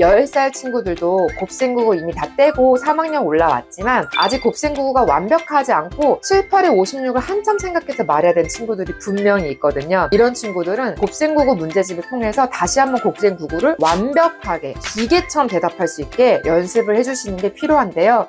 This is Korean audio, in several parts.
10살 친구들도 곱셈국어 이미 다 떼고 3학년 올라왔지만 아직 곱셈국어가 완벽하지 않고 7, 8에 56을 한참 생각해서 말해야 되는 친구들이 분명히 있거든요. 이런 친구들은 곱셈국어 문제집을 통해서 다시 한번 곱셈국어를 완벽하게 기계처럼 대답할 수 있게 연습을 해주시는 게 필요한데요.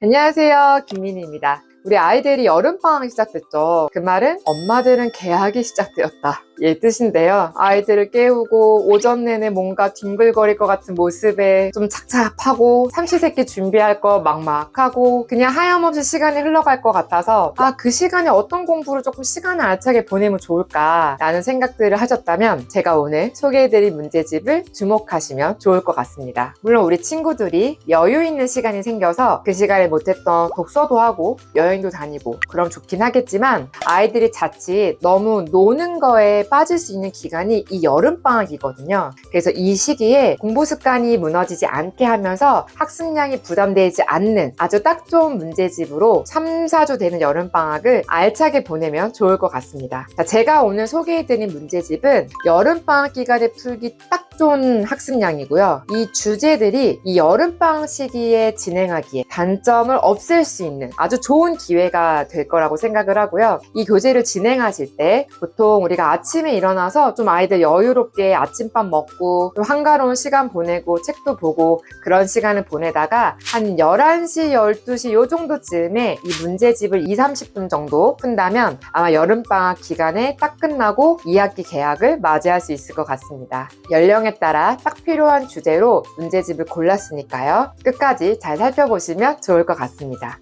안녕하세요. 김민희입니다. 우리 아이들이 여름방학이 시작됐죠. 그 말은 엄마들은 개학이 시작되었다. 이 뜻인데요. 아이들을 깨우고 오전 내내 뭔가 뒹굴거릴 것 같은 모습에 좀 착잡하고 삼시세끼 준비할 거 막막하고 그냥 하염없이 시간이 흘러갈 것 같아서 아, 그 시간에 어떤 공부를 조금 시간을 알차게 보내면 좋을까라는 생각들을 하셨다면 제가 오늘 소개해드릴 문제집을 주목하시면 좋을 것 같습니다. 물론 우리 친구들이 여유 있는 시간이 생겨서 그 시간에 못했던 독서도 하고 여행도 다니고 그럼 좋긴 하겠지만 아이들이 자칫 너무 노는 거에 빠질 수 있는 기간이 이 여름방학이거든요. 그래서 이 시기에 공부 습관이 무너지지 않게 하면서 학습량이 부담되지 않는 아주 딱 좋은 문제집으로 3, 4주 되는 여름방학을 알차게 보내면 좋을 것 같습니다. 자, 제가 오늘 소개해드린 문제집은 여름방학 기간에 풀기 딱 좋은 학습량이고요. 이 주제들이 이 여름방학 시기에 진행하기에 단점을 없앨 수 있는 아주 좋은 기회가 될 거라고 생각을 하고요. 이 교재를 진행하실 때 보통 우리가 아침에 일어나서 좀 아이들 여유롭게 아침밥 먹고 좀 한가로운 시간 보내고 책도 보고 그런 시간을 보내다가 한 11시, 12시 요 정도쯤에 이 문제집을 2, 30분 정도 푼다면 아마 여름방학 기간에 딱 끝나고 2학기 개학을 맞이할 수 있을 것 같습니다. 연령에 따라 딱 필요한 주제로 문제집을 골랐으니까요. 끝까지 잘 살펴보시면 좋을 것 같습니다.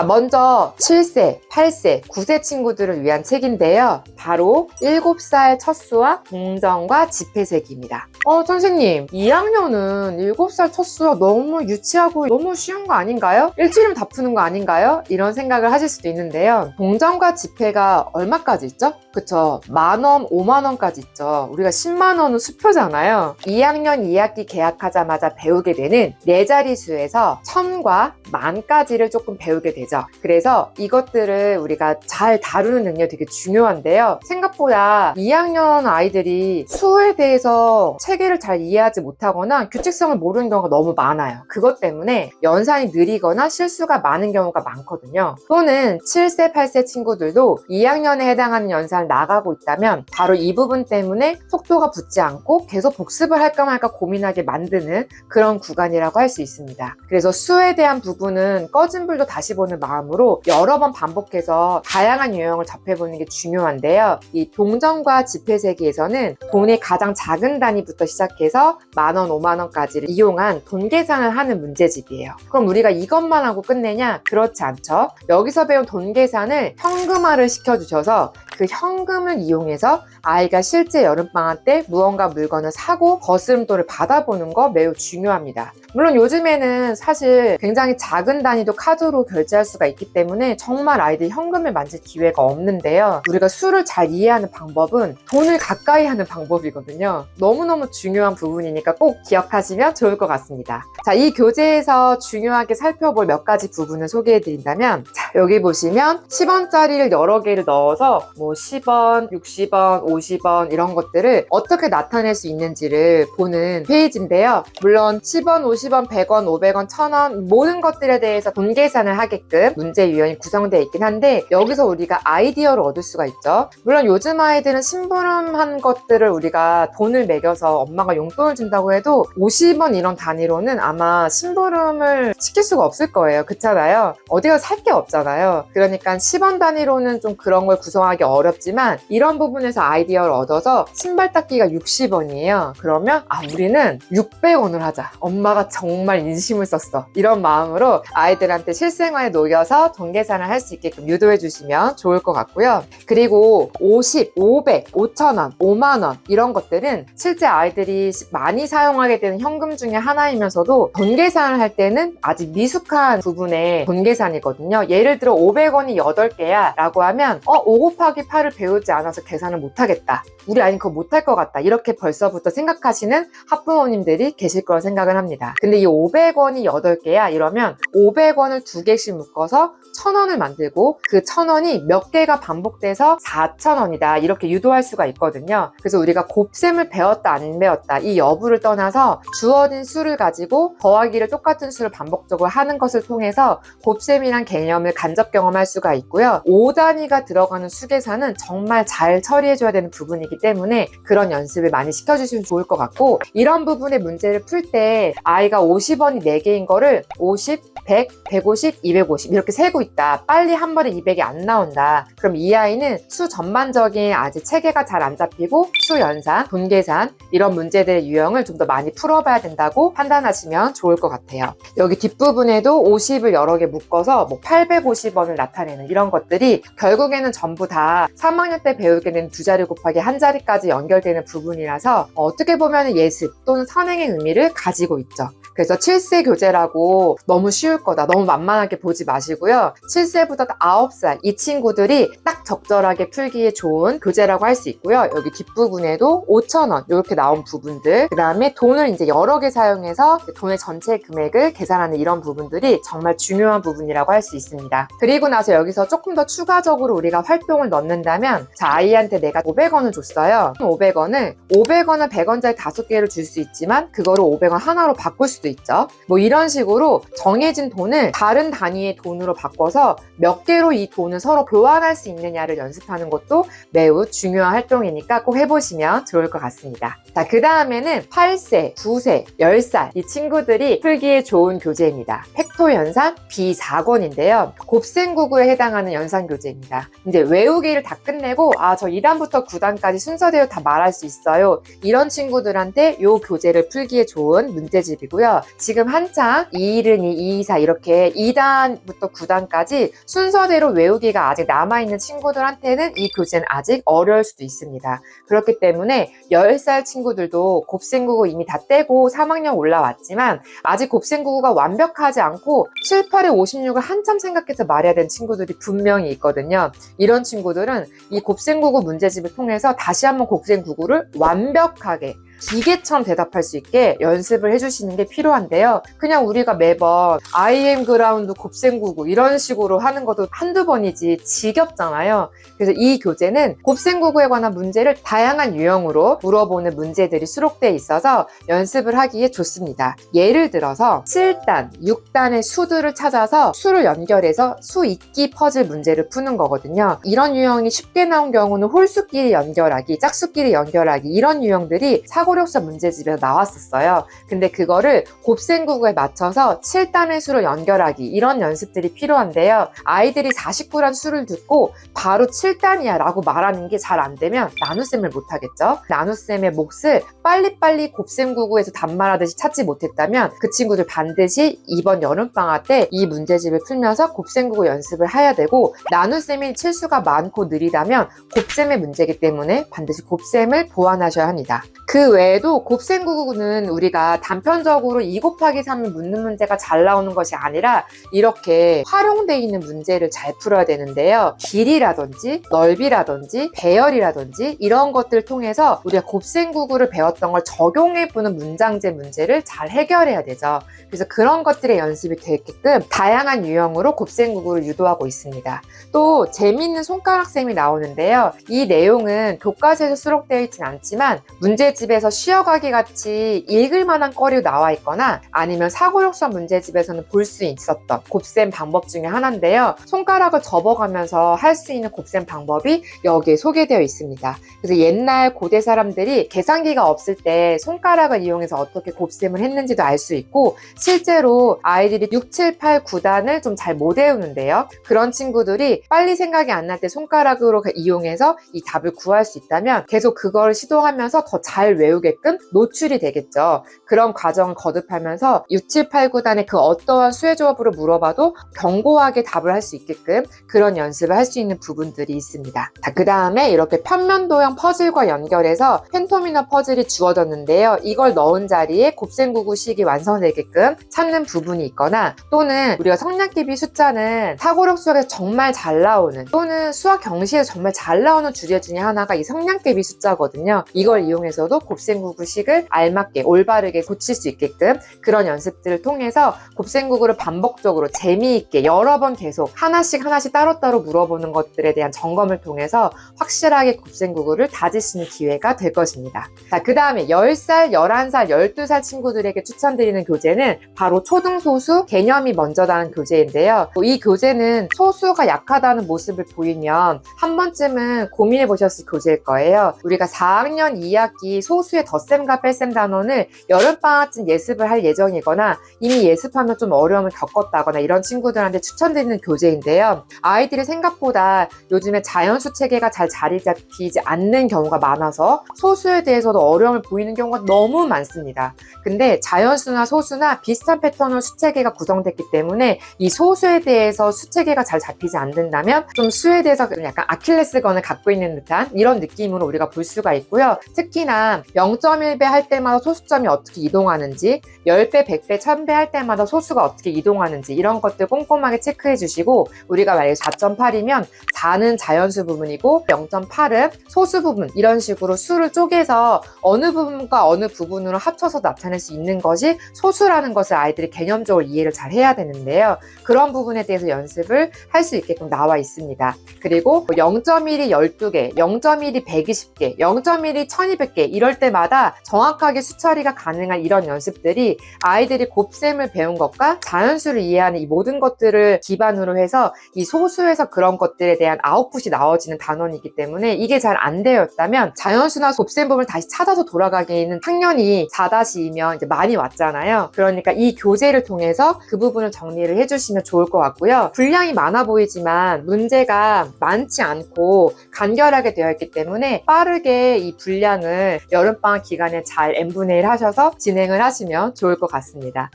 자, 먼저 7세, 8세, 9세 친구들을 위한 책인데요. 바로 7살 첫 수학 공정과 지폐세기입니다. 어, 선생님, 2학년은 7살 첫 수학 너무 유치하고 너무 쉬운 거 아닌가요? 일주일이면 다 푸는 거 아닌가요? 이런 생각을 하실 수도 있는데요. 공정과 지폐가 얼마까지 있죠? 그쵸. 만원, 5만원까지 있죠. 우리가 10만원은 수표잖아요. 2학년 2학기 개학하자마자 배우게 되는 네 자리 수에서 천과 만까지를 조금 배우게 되죠. 그래서 이것들을 우리가 잘 다루는 능력이 되게 중요한데요. 생각보다 2학년 아이들이 수에 대해서 체계를 잘 이해하지 못하거나 규칙성을 모르는 경우가 너무 많아요. 그것 때문에 연산이 느리거나 실수가 많은 경우가 많거든요. 또는 7세, 8세 친구들도 2학년에 해당하는 연산을 나가고 있다면 바로 이 부분 때문에 속도가 붙지 않고 계속 복습을 할까 말까 고민하게 만드는 그런 구간이라고 할 수 있습니다. 그래서 수에 대한 부분은 꺼진 불도 다시 보는 마음으로 여러 번 반복해서 다양한 유형을 접해보는 게 중요한데요. 이 동전과 지폐세기에서는 돈의 가장 작은 단위부터 시작해서 만 원, 오만 원까지를 이용한 돈 계산을 하는 문제집이에요. 그럼 우리가 이것만 하고 끝내냐? 그렇지 않죠. 여기서 배운 돈 계산을 현금화를 시켜주셔서 그 현금을 이용해서 아이가 실제 여름방학 때 무언가 물건을 사고 거스름돈을 받아보는 거 매우 중요합니다. 물론 요즘에는 사실 굉장히 작은 단위도 카드로 결제할 수가 있기 때문에 정말 아이들이 현금을 만질 기회가 없는데요. 우리가 수를 잘 이해하는 방법은 돈을 가까이 하는 방법이거든요. 너무너무 중요한 부분이니까 꼭 기억하시면 좋을 것 같습니다. 자, 이 교재에서 중요하게 살펴볼 몇 가지 부분을 소개해 드린다면, 자, 여기 보시면 10원짜리를 여러 개를 넣어서 뭐 10원, 60원, 50원 이런 것들을 어떻게 나타낼 수 있는지를 보는 페이지인데요. 물론 10원, 50원, 100원, 500원, 1000원 모든 것들에 대해서 돈 계산을 하 게끔 문제 유형이 구성되어 있긴 한데 여기서 우리가 아이디어를 얻을 수가 있죠. 물론 요즘 아이들은 심부름한 것들을 우리가 돈을 매겨서 엄마가 용돈을 준다고 해도 50원 이런 단위로는 아마 심부름을 시킬 수가 없을 거예요. 그렇잖아요. 어디가 살 게 없잖아요. 그러니까 10원 단위로는 좀 그런 걸 구성하기 어렵지만 이런 부분에서 아이디어를 얻어서 신발 닦기가 60원이에요. 그러면 아 우리는 600원을 하자. 엄마가 정말 인심을 썼어. 이런 마음으로 아이들한테 실생활에 녹여서 돈 계산을 할 수 있게끔 유도해 주시면 좋을 것 같고요. 그리고 50, 500, 5천원, 5만원 이런 것들은 실제 아이들이 많이 사용하게 되는 현금 중에 하나이면서도 돈 계산을 할 때는 아직 미숙한 부분의 돈 계산이거든요. 예를 들어 500원이 8개야 라고 하면 어, 5 곱하기 8을 배우지 않아서 계산을 못하겠다. 우리 아이는 그거 못할 것 같다. 이렇게 벌써부터 생각하시는 학부모님들이 계실 거라 생각을 합니다. 근데 이 500원이 8개야 이러면 500원을 두 개씩 묶 어서 1000원을 만들고 그 1000원이 몇 개가 반복돼서 4000원이다. 이렇게 유도할 수가 있거든요. 그래서 우리가 곱셈을 배웠다 안 배웠다 이 여부를 떠나서 주어진 수를 가지고 더하기를 똑같은 수를 반복적으로 하는 것을 통해서 곱셈이란 개념을 간접 경험할 수가 있고요. 5단위가 들어가는 수계산은 정말 잘 처리해줘야 되는 부분이기 때문에 그런 연습을 많이 시켜주시면 좋을 것 같고 이런 부분의 문제를 풀 때 아이가 50원이 4개인 거를 50, 100, 150, 250 이렇게 세고 있다. 빨리 한 번에 200이 안 나온다. 그럼 이 아이는 수 전반적인 아직 체계가 잘 안 잡히고 수 연산, 돈 계산 이런 문제들의 유형을 좀 더 많이 풀어봐야 된다고 판단하시면 좋을 것 같아요. 여기 뒷부분에도 50을 여러 개 묶어서 뭐 850원을 나타내는 이런 것들이 결국에는 전부 다 3학년 때 배우게 된 두 자리 곱하기 한 자리까지 연결되는 부분이라서 어떻게 보면 예습 또는 선행의 의미를 가지고 있죠. 그래서 7세 교재라고 너무 쉬울 거다, 너무 만만하게 보지 마시고요. 7세부터 9살 이 친구들이 딱 적절하게 풀기에 좋은 교재라고 할 수 있고요. 여기 뒷부분에도 5,000원 이렇게 나온 부분들, 그 다음에 돈을 이제 여러 개 사용해서 돈의 전체 금액을 계산하는 이런 부분들이 정말 중요한 부분이라고 할 수 있습니다. 그리고 나서 여기서 조금 더 추가적으로 우리가 활동을 넣는다면 자, 아이한테 내가 500원을 줬어요. 500원을 500원을 100원짜리 5개를 줄 수 있지만 그거를 500원 하나로 바꿀 수도 있죠. 뭐 이런 식으로 정해진 돈을 다른 단위의 돈으로 바꿔서 몇 개로 이 돈을 서로 교환할 수 있느냐를 연습하는 것도 매우 중요한 활동이니까 꼭 해보시면 좋을 것 같습니다. 자, 그 다음에는 8세, 9세, 10살 이 친구들이 풀기에 좋은 교재입니다. 팩토 연산 B4권인데요. 곱셈구구에 해당하는 연산 교재입니다. 이제 외우기를 다 끝내고 아, 저 2단부터 9단까지 순서대로 다 말할 수 있어요. 이런 친구들한테 이 교재를 풀기에 좋은 문제집이고요. 지금 한창 2, 1은 2, 2, 4 이렇게 2단부터 9단까지 순서대로 외우기가 아직 남아있는 친구들한테는 이 교재는 아직 어려울 수도 있습니다. 그렇기 때문에 10살 친구들도 곱셈구구 이미 다 떼고 3학년 올라왔지만 아직 곱셈구구가 완벽하지 않고 7, 8에 56을 한참 생각해서 말해야 되는 친구들이 분명히 있거든요. 이런 친구들은 이 곱셈구구 문제집을 통해서 다시 한번 곱셈구구를 완벽하게 기계처럼 대답할 수 있게 연습을 해주시는 게 필요한데요. 그냥 우리가 매번 IM 그라운드 곱셈구구 이런 식으로 하는 것도 한두 번이지 지겹잖아요. 그래서 이 교재는 곱셈구구에 관한 문제를 다양한 유형으로 물어보는 문제들이 수록되어 있어서 연습을 하기에 좋습니다. 예를 들어서 7단, 6단의 수들을 찾아서 수를 연결해서 수 잊기 퍼즐 문제를 푸는 거거든요. 이런 유형이 쉽게 나온 경우는 홀수끼리 연결하기, 짝수끼리 연결하기 이런 유형들이 사고 력사 문제집에서 나왔었어요. 근데 그거를 곱셈구구에 맞춰서 7단의 수를 연결하기 이런 연습들이 필요한데요. 아이들이 49란 수를 듣고 바로 7단이야 라고 말하는 게 잘 안 되면 나눗셈을 못하겠죠. 나눗셈의 몫을 빨리빨리 곱셈구구에서 단말하듯이 찾지 못했다면 그 친구들 반드시 이번 여름방학 때 이 문제집을 풀면서 곱셈구구 연습을 해야 되고 나눗셈이 칠수가 많고 느리다면 곱셈의 문제이기 때문에 반드시 곱셈을 보완하셔야 합니다. 그 외에 도 곱셈구구는 우리가 단편적으로 2 곱하기 3을 묻는 문제가 잘 나오는 것이 아니라 이렇게 활용되어 있는 문제를 잘 풀어야 되는데요. 길이라든지 넓이라든지 배열이라든지 이런 것들을 통해서 우리가 곱셈구구를 배웠던 걸 적용해보는 문장제 문제를 잘 해결해야 되죠. 그래서 그런 것들의 연습이 되게끔 다양한 유형으로 곱셈구구를 유도하고 있습니다. 또 재미있는 손가락셈이 나오는데요. 이 내용은 교과서에서 수록되어 있진 않지만 문제집에서 쉬어가기 같이 읽을 만한 거리로 나와 있거나 아니면 사고력선 문제집에서는 볼 수 있었던 곱셈 방법 중에 하나인데요. 손가락을 접어가면서 할 수 있는 곱셈 방법이 여기에 소개되어 있습니다. 그래서 옛날 고대 사람들이 계산기가 없을 때 손가락을 이용해서 어떻게 곱셈을 했는지도 알 수 있고 실제로 아이들이 6, 7, 8, 9단을 좀 잘 못 외우는데요. 그런 친구들이 빨리 생각이 안 날 때 손가락으로 이용해서 이 답을 구할 수 있다면 계속 그걸 시도하면서 더 잘 외우 외우게끔 노출이 되겠죠. 그런 과정을 거듭하면서 6789단의 그 어떠한 수혜 조합으로 물어봐도 견고하게 답을 할 수 있게끔 그런 연습을 할 수 있는 부분들이 있습니다. 자, 그 다음에 이렇게 편면도형 퍼즐과 연결해서 펜토미너 퍼즐이 주어졌는데요. 이걸 넣은 자리에 곱셈구구식이 완성되게끔 찾는 부분이 있거나 또는 우리가 성냥개비 숫자는 사고력 수학에서 정말 잘 나오는 또는 수학 경시에서 정말 잘 나오는 주제 중에 하나가 이 성냥개비 숫자거든요. 이걸 이용해서도 곱 셈구구식을 알맞게 올바르게 고칠 수 있게끔 그런 연습들을 통해서 곱셈구구를 반복적으로 재미있게 여러 번 계속 하나씩 하나씩 따로따로 물어보는 것들에 대한 점검을 통해서 확실하게 곱셈구구를 다질 수 있는 기회가 될 것입니다. 자, 그 다음에 10살, 11살, 12살 친구들에게 추천드리는 교재는 바로 초등소수 개념이 먼저다는 교재인데요. 이 교재는 소수가 약하다는 모습을 보이면 한 번쯤은 고민해 보셨을 교재일 거예요. 우리가 4학년 2학기 소수 의 덧셈과 뺄셈 단원을 여름방학쯤 예습을 할 예정이거나 이미 예습하면 좀 어려움을 겪었다거나 이런 친구들한테 추천드리는 교재인데요. 아이들이 생각보다 요즘에 자연수 체계가 잘 자리 잡히지 않는 경우가 많아서 소수에 대해서도 어려움을 보이는 경우가 너무 많습니다. 근데 자연수나 소수나 비슷한 패턴으로 수체계가 구성됐기 때문에 이 소수에 대해서 수체계가 잘 잡히지 않는다면 좀 수에 대해서 약간 아킬레스건을 갖고 있는 듯한 이런 느낌으로 우리가 볼 수가 있고요. 특히나 0.1배 할 때마다 소수점이 어떻게 이동하는지 10배, 100배, 1000배 할 때마다 소수가 어떻게 이동하는지 이런 것들 꼼꼼하게 체크해 주시고 우리가 만약에 4.8이면 4는 자연수 부분이고 0.8은 소수 부분 이런 식으로 수를 쪼개서 어느 부분과 어느 부분으로 합쳐서 나타낼 수 있는 것이 소수라는 것을 아이들이 개념적으로 이해를 잘 해야 되는데요. 그런 부분에 대해서 연습을 할 수 있게끔 나와 있습니다. 그리고 0.1이 12개, 0.1이 120개, 0.1이 1200개 이럴 때 마다 정확하게 수처리가 가능한 이런 연습들이 아이들이 곱셈을 배운 것과 자연수를 이해하는 이 모든 것들을 기반으로 해서 이 소수에서 그런 것들에 대한 아웃풋이 나와지는 단원이기 때문에 이게 잘 안 되었다면 자연수나 곱셈 부분을 다시 찾아서 돌아가기에는 학년이 4-2면 이제 많이 왔잖아요. 그러니까 이 교재를 통해서 그 부분을 정리를 해주시면 좋을 것 같고요. 분량이 많아 보이지만 문제가 많지 않고 간결하게 되어 있기 때문에 빠르게 이 분량을 여름방학 기간에 잘 n분의 1 하셔서 진행을 하시면 좋을 것 같습니다.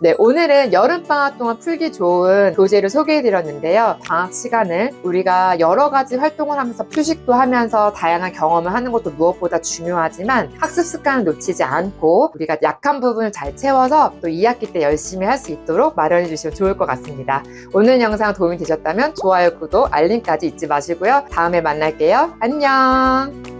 네, 오늘은 여름방학 동안 풀기 좋은 교재를 소개해드렸는데요. 방학 시간을 우리가 여러 가지 활동을 하면서 휴식도 하면서 다양한 경험을 하는 것도 무엇보다 중요하지만 학습 습관을 놓치지 않고 우리가 약한 부분을 잘 채워서 또 2학기 때 열심히 할 수 있도록 마련해 주시면 좋을 것 같습니다. 오늘 영상 도움이 되셨다면 좋아요, 구독, 알림까지 잊지 마시고요. 다음에 만날게요. 안녕!